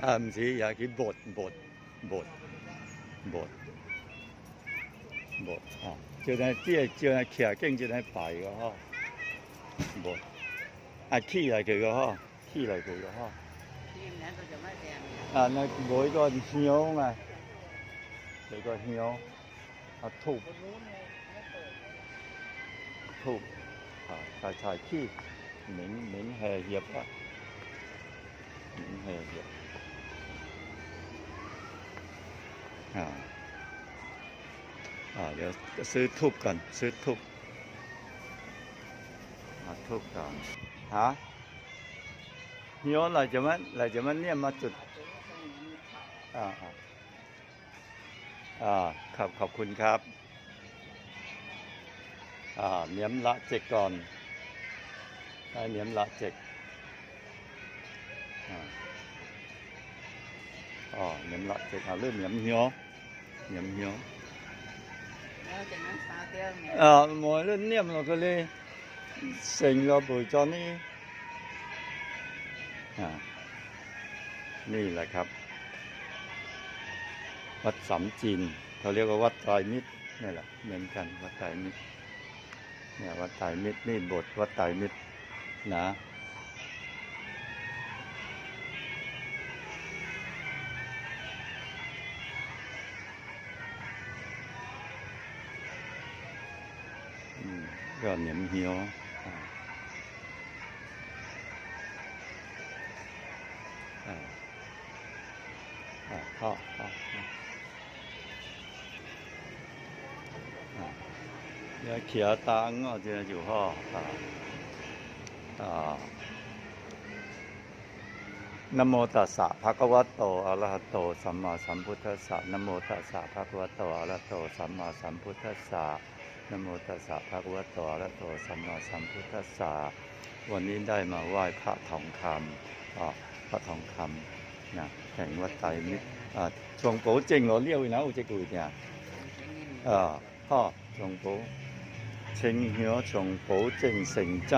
啊唔止有幾撥撥撥撥撥哦，就係啲係就係徛經就係擺嘅嗬，撥啊起嚟佢嘅嗬，起嚟佢嘅嗬。啊，那每個香啊，每個香啊土土啊，柴柴ขี้明明係葉啊，明係葉。 อ่าเดี๋ยวซื้อทุบก่อน ซื้อทุบมาทุบก่อนฮะโยนเราจะมันเราจะมันเนี่ยมาจุดอ่าอ่าครับขอบคุณครับอ่าเนียมละเจกก่อนได้เนียมละเจกอ่า อ๋อเหนียมละเจกเอาเรื่องเหนียมเหียวเหนียมเหียวแล้วจากนั้นซาเตียงเนี่ยอ่าหมอเรื่องเนียมเราก็เลยเซ็งเราบุยจอนี่นี่แหละครับ วัดสำจีนเขาเรียกว่าวัดไตรมิตรนี่แหละเหมือนกันวัดไตรมิตรเนี่ยวัดไตรมิตรนี่โบทวัดไตรมิตรนะ ก็เหนียมเหียวอ่าอ่าอ่าเข้าเข้าเข้าอ่าเนี่ยเขียตังอะเจะอยู่ห้ออ่าอ่านะโมตัสสะภะคะวะโตอะระหะโต สัมมาสัมพุทธัสสะนะโมตัสสะภะคะวะโตอะระหะโต สัมมาสัมพุทธัสสะ นโมตัสสะภะคะวะโตอะระโตสัมมาสัมพุทธัสสะวันนี้ได้มาไหว้พระทองคำพระทองคำนะแห่งวัดไตรมิตรชงโปเจงเราเรียกวินะอุจกุยเนี่ยพ่อชงโปเชิงเหียวชงโปเจงเสงใจ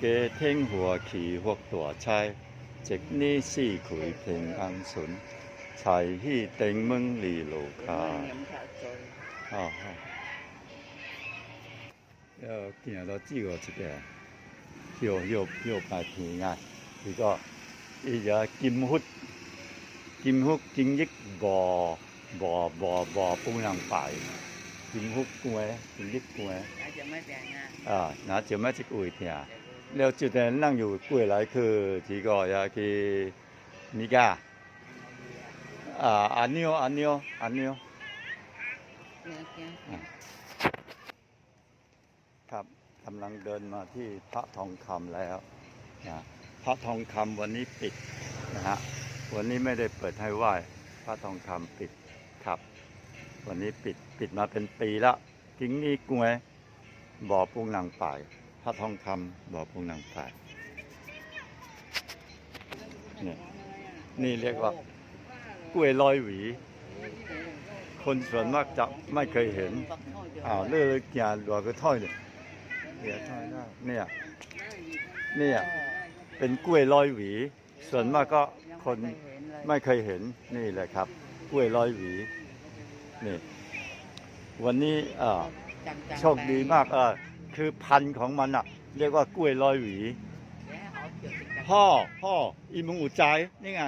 เกทิ้งหัวขี่หกตัวชายเจ็กนี่สี่ขุยเพลงอังสุนชาที่เต็งมึงลีโลคา 핀에다 찍어줄게. 요, 요, 요 바퀴가. 이거, 이제 김훗, 김훗 김직 bò, bò, bò, bò 뿌냥 빠이. 김훗 꾸에, 김직 꾸에. 아, 나 정말 찍고 있대야. แล้วจุดนั้นนั่งอยู่กล้วยหลายคือที่ก็ยาคีนิกาอ่าอันนิโออันนิโออันนิโอ กครับกำลังเดินมาที่พระทองคำแล้วนะพระทองคำวันนี้ปิดนะฮะวันนี้ไม่ได้เปิดให้ไหว้พระทองคำปิดครับ วันนี้ปิดปิดมาเป็นปีละทิ้งนี่กวยบ่อปุงนางป่าย พระทองคำบ่อปุงนางป่ายเนี่ยนี่เรียกว่ากล้วยลอยหวี คนส่วนมากจะไม่เคยเห็นอ่าเลือกยาหลวงก็ถ้อยเนี่ย เดี๋ยวถ้อยได้เนี่ยเนี่ยเป็นกล้วยร้อยหวี ส่วนมากก็คนไม่เคยเห็นนี่แหละครับ กล้วยร้อยหวีนี่วันนี้โชคดีมากเออคือพันธุ์ของมันอะเรียกว่ากล้วยร้อยหวี พ่อพ่ออีมึงอุจใจนี่ไง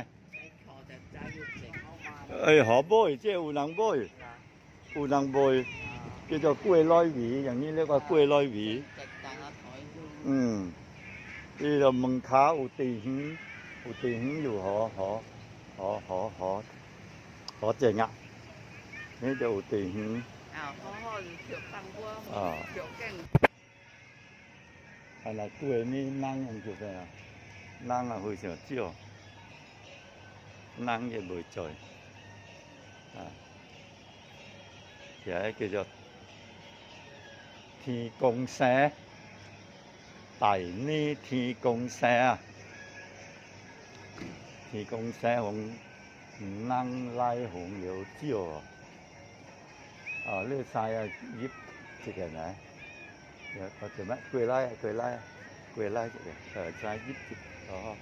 เอ้ยหอโบยเจ้าอูนังโบยอูนังโบย叫做กล้วยร้อยหวี อย่างนี้เรียกว่ากล้วยร้อยหวี อืมนี่เรามังค้าอุติหิงอุติหิงอยู่หอหอหอหอหอหอเจ๋งอะนี่จะอุติหิงอ้าวพ่อพ่อเขียวตังกัวอ่าเขียวแก่ đầy 呢鐵公社啊，鐵公社紅唔能拉紅油椒啊，啊呢晒啊葉即係咪？有個叫咩？桂拉啊，桂拉啊，桂拉即係誒晒葉哦。